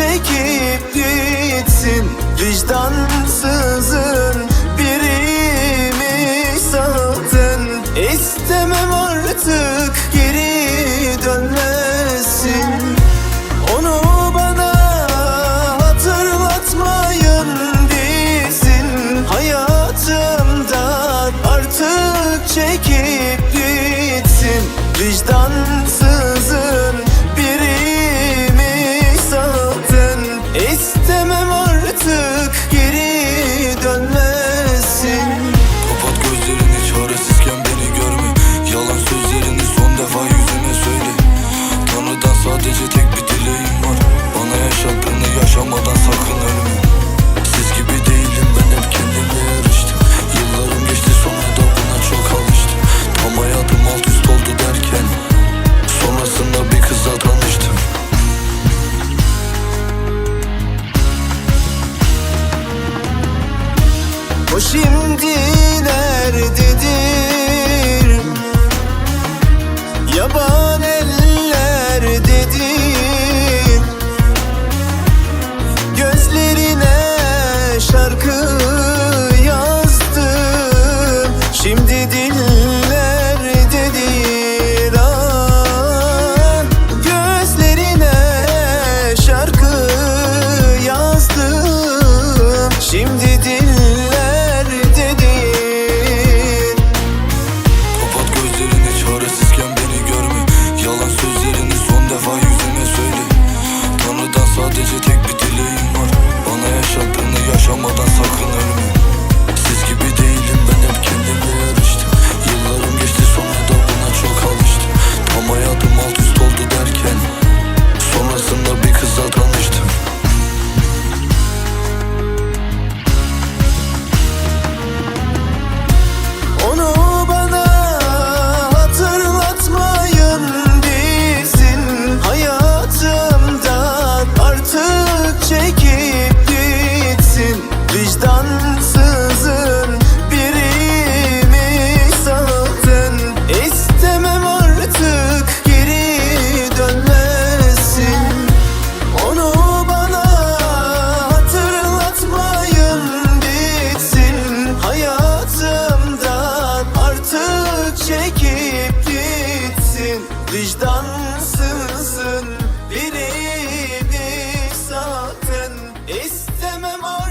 çekip gitsin Vicdansızın biriymiş zaten İstemem artık geri dönmesin. Onu bana hatırlatmayın desin Hayatımdan artık çekip gitsin Vicdansız artık geri dönmezsin. şimdi Vicdansızın birini sattın. İstemem artık geri dönmesin. Onu bana hatırlatmayın bitsin. Hayatımdan artık çekip gitsin. Vicdansızın birini sattın. İstemem artık